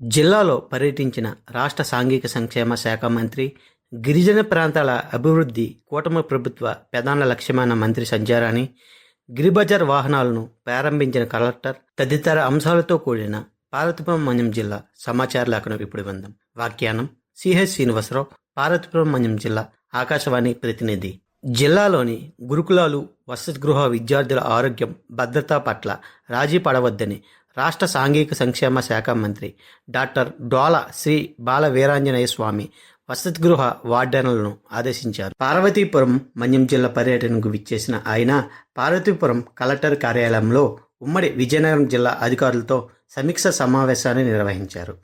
జిల్లాలో పర్యటించిన రాష్ట్ర సాంఘిక సంక్షేమ శాఖ మంత్రి గిరిజన ప్రాంతాల అభివృద్ధి కూటమి ప్రభుత్వ ప్రధాన లక్ష్యమైన మంత్రి సంచారాన్ని గిరిబజార్ వాహనాలను ప్రారంభించిన కలెక్టర్ తదితర అంశాలతో కూడిన పార్వతీపురం మన్యం జిల్లా సమాచార లేఖను ఇప్పుడు విందాం. వ్యాఖ్యానం సిహెచ్ శ్రీనివాసరావు పార్వతీపురం మన్యం జిల్లా ఆకాశవాణి ప్రతినిధి. జిల్లాలోని గురుకులాలు వసతి గృహ విద్యార్థుల ఆరోగ్యం భద్రత పట్ల రాజీ పడవద్దని రాష్ట్ర సాంఘిక సంక్షేమ శాఖ మంత్రి డాక్టర్ డోల శ్రీ బాల వీరాంజనేయ స్వామి వసతి గృహ వార్డెన్లను ఆదేశించారు. పార్వతీపురం మన్యం జిల్లా పర్యటనకు విచ్చేసిన ఆయన పార్వతీపురం కలెక్టర్ కార్యాలయంలో ఉమ్మడి విజయనగరం జిల్లా అధికారులతో సమీక్ష సమావేశాన్ని నిర్వహించారు.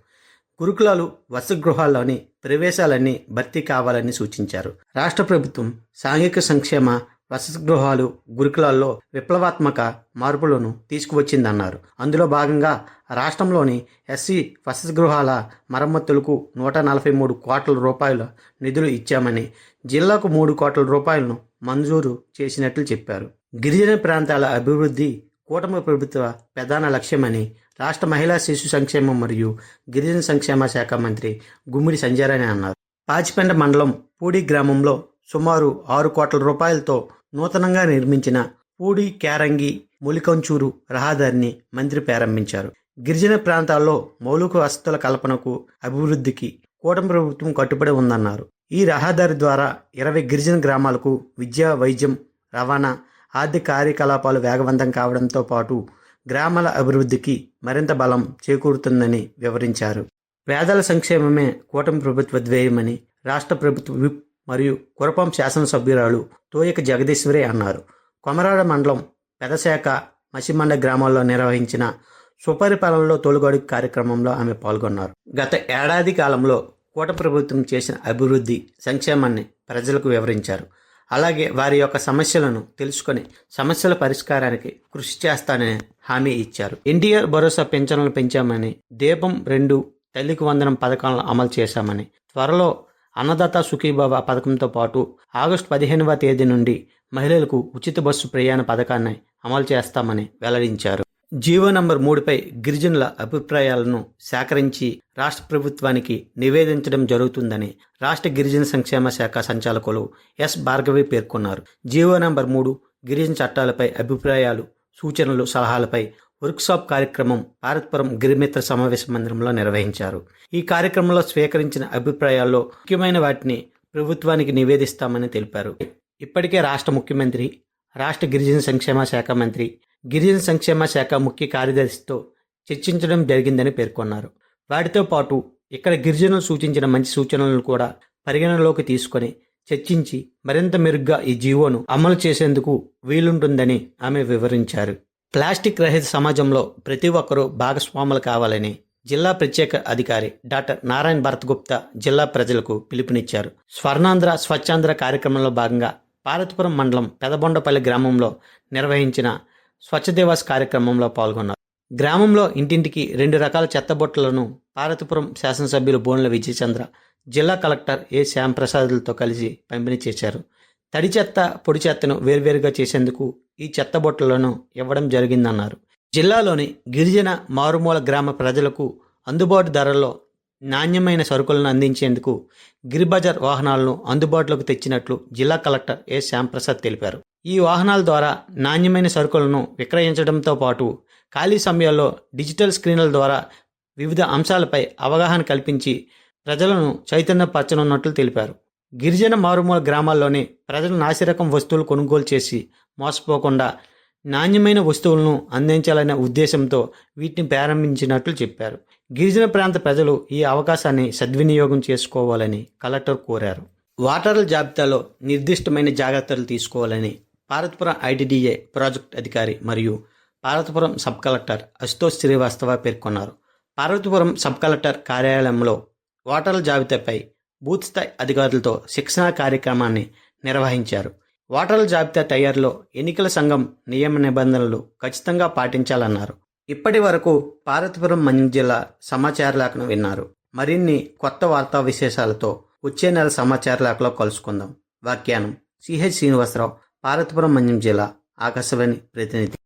గురుకులాలు వసతి గృహాల్లోని ప్రవేశాలన్నీ భర్తీ కావాలని సూచించారు. రాష్ట్ర ప్రభుత్వం సాంఘిక సంక్షేమ వసతి గృహాలు గురుకులాల్లో విప్లవాత్మక మార్పులను తీసుకువచ్చిందన్నారు. అందులో భాగంగా రాష్ట్రంలోని ఎస్సీ వసతి గృహాల మరమ్మతులకు నూట నలభై మూడు కోట్ల రూపాయల నిధులు ఇచ్చామని జిల్లాకు మూడు కోట్ల రూపాయలను మంజూరు చేసినట్లు చెప్పారు. గిరిజన ప్రాంతాల అభివృద్ధి కూటమి ప్రభుత్వ ప్రధాన లక్ష్యమని రాష్ట్ర మహిళా శిశు సంక్షేమం మరియు గిరిజన సంక్షేమ శాఖ మంత్రి గుమ్మిడి సంజయరాణి అన్నారు. పాచిపెండ మండలం పూడి గ్రామంలో సుమారు ఆరు కోట్ల రూపాయలతో నూతనంగా నిర్మించిన పూడి క్యారంగి ములికంచూరు రహదారిని మంత్రి ప్రారంభించారు. గిరిజన ప్రాంతాల్లో మౌలిక వసతుల కల్పనకు అభివృద్ధికి కూటమి ప్రభుత్వం కట్టుబడి ఉందన్నారు. ఈ రహదారి ద్వారా ఇరవై గిరిజన గ్రామాలకు విద్య వైద్యం రవాణా ఆర్థిక కార్యకలాపాలు వేగవంతం కావడంతో పాటు గ్రామాల అభివృద్ధికి మరింత బలం చేకూరుతుందని వివరించారు. పేదల సంక్షేమమే కూటమి ప్రభుత్వ ధ్యేయమని రాష్ట్ర ప్రభుత్వ విప్ మరియు కురపం శాసనసభ్యురాలు తోయక జగదీశ్వరి అన్నారు. కొమరాడ మండలం పెదశాఖ మసిమండ గ్రామాల్లో నిర్వహించిన సుపరిపాలనలో తొలుగడుగు కార్యక్రమంలో ఆమె పాల్గొన్నారు. గత ఏడాది కాలంలో కూట ప్రభుత్వం చేసిన అభివృద్ధి సంక్షేమాన్ని ప్రజలకు వివరించారు. అలాగే వారి యొక్క సమస్యలను తెలుసుకొని సమస్యల పరిష్కారానికి కృషి చేస్తానని హామీ ఇచ్చారు. ఎన్టీఆర్ భరోసా పెన్షన్లు పెంచామని దీపం రెండు తల్లికి వందనం పథకాలను అమలు చేశామని త్వరలో అన్నదాత సుఖీబాబా పథకంతో పాటు ఆగస్టు పదిహేనవ తేదీ నుండి మహిళలకు ఉచిత బస్సు ప్రయాణ పథకాన్ని అమలు చేస్తామని వెల్లడించారు. జీవో నంబర్ మూడుపై గిరిజనుల అభిప్రాయాలను సేకరించి రాష్ట్ర ప్రభుత్వానికి నివేదించడం జరుగుతుందని రాష్ట్ర గిరిజన సంక్షేమ శాఖ సంచాలకులు ఎస్ భార్గవి పేర్కొన్నారు. జీవో నంబర్ మూడు గిరిజన చట్టాలపై అభిప్రాయాలు సూచనలు సలహాలపై వర్క్షాప్ కార్యక్రమం భారత్పురం గిరిమిత్ర సమావేశ మందిరంలో నిర్వహించారు. ఈ కార్యక్రమంలో స్వీకరించిన అభిప్రాయాల్లో ముఖ్యమైన వాటిని ప్రభుత్వానికి నివేదిస్తామని తెలిపారు. ఇప్పటికే రాష్ట్ర ముఖ్యమంత్రి రాష్ట్ర గిరిజన సంక్షేమ శాఖ మంత్రి గిరిజన సంక్షేమ శాఖ ముఖ్య కార్యదర్శితో చర్చించడం జరిగిందని పేర్కొన్నారు. వాటితో పాటు ఇక్కడ గిరిజనులు సూచించిన మంచి సూచనలను కూడా పరిగణనలోకి తీసుకొని చర్చించి మరింత మెరుగ్గా ఈ జీవోను అమలు చేసేందుకు వీలుంటుందని ఆమె వివరించారు. ప్లాస్టిక్ రహిత సమాజంలో ప్రతి ఒక్కరూ భాగస్వాములు కావాలని జిల్లా ప్రత్యేక అధికారి డాక్టర్ నారాయణ భరత్ గుప్తా జిల్లా ప్రజలకు పిలుపునిచ్చారు. స్వర్ణాంధ్ర స్వచ్ఛాంధ్ర కార్యక్రమంలో భాగంగా పార్వతీపురం మండలం పెదబొండపల్లి గ్రామంలో నిర్వహించిన స్వచ్ఛ దివాస్ కార్యక్రమంలో పాల్గొన్నారు. గ్రామంలో ఇంటింటికి రెండు రకాల చెత్తబొట్టలను పార్వతీపురం శాసనసభ్యులు బోన్ల విజయచంద్ర జిల్లా కలెక్టర్ ఏ శ్యాంప్రసాద్లతో కలిసి పంపిణీ చేశారు. తడి చెత్త పొడి చెత్తను వేర్వేరుగా చేసేందుకు ఈ చెత్త బొట్టలను ఇవ్వడం జరిగిందన్నారు. జిల్లాలోని గిరిజన మారుమూల గ్రామ ప్రజలకు అందుబాటు ధరల్లో నాణ్యమైన సరుకులను అందించేందుకు గిరిబజార్ వాహనాలను అందుబాటులోకి తెచ్చినట్లు జిల్లా కలెక్టర్ ఏ. శ్యాంప్రసాద్ తెలిపారు. ఈ వాహనాల ద్వారా నాణ్యమైన సరుకులను విక్రయించడంతో పాటు ఖాళీ సమయాల్లో డిజిటల్ స్క్రీన్ల ద్వారా వివిధ అంశాలపై అవగాహన కల్పించి ప్రజలను చైతన్యపరచనున్నట్లు తెలిపారు. గిరిజన మారుమూల గ్రామాల్లోని ప్రజలు నాసిరకం వస్తువులు కొనుగోలు చేసి మోసపోకుండా నాణ్యమైన వస్తువులను అందించాలనే ఉద్దేశంతో వీటిని ప్రారంభించినట్లు చెప్పారు. గిరిజన ప్రాంత ప్రజలు ఈ అవకాశాన్ని సద్వినియోగం చేసుకోవాలని కలెక్టర్ కోరారు. వాటర్ల జాబితాలో నిర్దిష్టమైన జాగ్రత్తలు తీసుకోవాలని భారతపురం ఐటీడీఏ ప్రాజెక్ట్ అధికారి మరియు పార్వతీపురం సబ్ కలెక్టర్ అశుతోష్ శ్రీవాస్తవ పేర్కొన్నారు. పార్వతీపురం సబ్ కలెక్టర్ కార్యాలయంలో ఓటర్ల జాబితాపై బూత్ స్థాయి అధికారులతో శిక్షణా కార్యక్రమాన్ని నిర్వహించారు. ఓటర్ల జాబితా తయారీలో ఎన్నికల సంఘం నియమ నిబంధనలు ఖచ్చితంగా పాటించాలన్నారు. ఇప్పటి వరకు పార్వతీపురం మన్యం జిల్లా సమాచార లేఖను విన్నారు. మరిన్ని కొత్త వార్తా విశేషాలతో వచ్చే నెల సమాచార లేఖలో కలుసుకుందాం. వ్యాఖ్యానం సిహెచ్ శ్రీనివాసరావు పార్వతీపురం మంజం జిల్లా ఆకాశవాణి ప్రతినిధి.